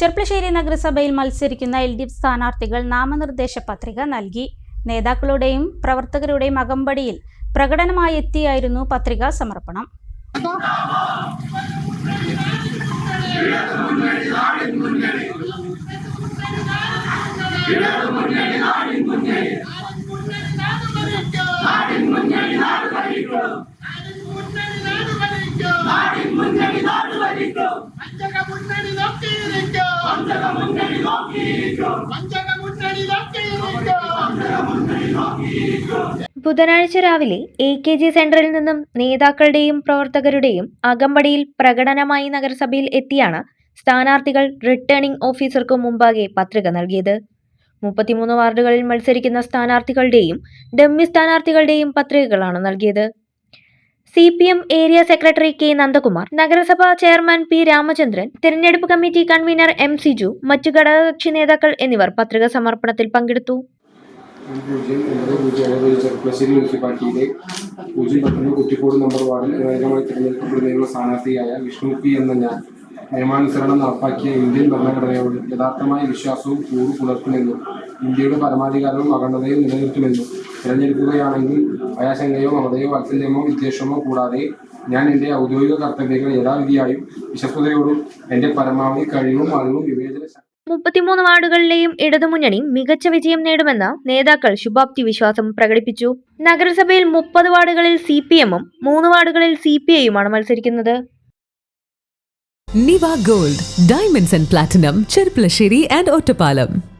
ചെർപ്പളശ്ശേരി നഗരസഭയിൽ മത്സരിക്കുന്ന L D F സ്ഥാനാർത്ഥികൾ നാമനിർദ്ദേശ പത്രിക നൽകി. നേതാക്കളുടെയും പ്രവർത്തകരുടെയും അകമ്പടിയിൽ പ്രകടനമായി എത്തിയായിരുന്നു പത്രികാ സമർപ്പണം. പഞ്ചകമുന്നണി ബുധനാഴ്ച രാവിലെ എ കെ ജി സെന്ററിൽ നിന്നും നേതാക്കളുടെയും പ്രവർത്തകരുടെയും അകമ്പടിയിൽ പ്രകടനമായി നഗരസഭയിൽ എത്തിയാണ് സ്ഥാനാർത്ഥികൾ റിട്ടേണിംഗ് ഓഫീസർക്കു മുമ്പാകെ പത്രിക നൽകിയത്. മുപ്പത്തിമൂന്ന് വാർഡുകളിൽ മത്സരിക്കുന്ന സ്ഥാനാർത്ഥികളുടെയും ഡമ്മി സ്ഥാനാർത്ഥികളുടെയും പത്രികകളാണ് നൽകിയത്. C P M area secretary K Nandakumar നഗരസഭാ ചെയർമാൻ പി രാമചന്ദ്രൻ തിരഞ്ഞെടുപ്പ് കമ്മിറ്റി കൺവീനർ എം സിജു മറ്റു ഘടകകക്ഷി നേതാക്കൾ എന്നിവർ പത്രിക സമർപ്പണത്തിൽ പങ്കെടുത്തു. പൂജ്യം മുനിസിപ്പാലിറ്റിയിലെ പൂജ്യം പത്തൊമ്പത് കുറ്റിക്കോട് നമ്പർ വാർഡിൽ ഏകമായി തിരഞ്ഞെടുക്കപ്പെടുന്നതിനുള്ള സ്ഥാനാർത്ഥിയായ വിഷ്ണു പി എന്ന ഞാൻ നിയമാനുസരണം നടപ്പാക്കിയ ഇന്ത്യൻ ഭരണഘടനയോട് യഥാർത്ഥമായ വിശ്വാസവും കൂറു പുലർത്തുമെന്നും ഇന്ത്യയുടെ പരമാധികാരവും അഖണ്ഡതയും നിലനിർത്തുമെന്നും തിരഞ്ഞെടുക്കുകയാണെങ്കിൽ അയാശങ്കയോ മമതയോ വാത്സല്യമോ വിദ്വേഷമോ കൂടാതെ ഞാൻ എന്റെ ഔദ്യോഗിക കർത്തവ്യങ്ങൾ യഥാവിധിയായും വിശ്വസ്തയോടും എന്റെ പരമാവധി കഴിവും അറിവും വിവേചന മുപ്പത്തിമൂന്ന് വാർഡുകളിലെയും ഇടതുമുന്നണി മികച്ച വിജയം നേടുമെന്ന് നേതാക്കൾ ശുഭാപ്തി വിശ്വാസം പ്രകടിപ്പിച്ചു. നഗരസഭയിൽ മുപ്പത് വാർഡുകളിൽ സി പി എമ്മും മൂന്ന് വാർഡുകളിൽ സി പി ഐയുമാണ് മത്സരിക്കുന്നത്. Niva gold diamonds and platinum Cherpulassery and Ottapalam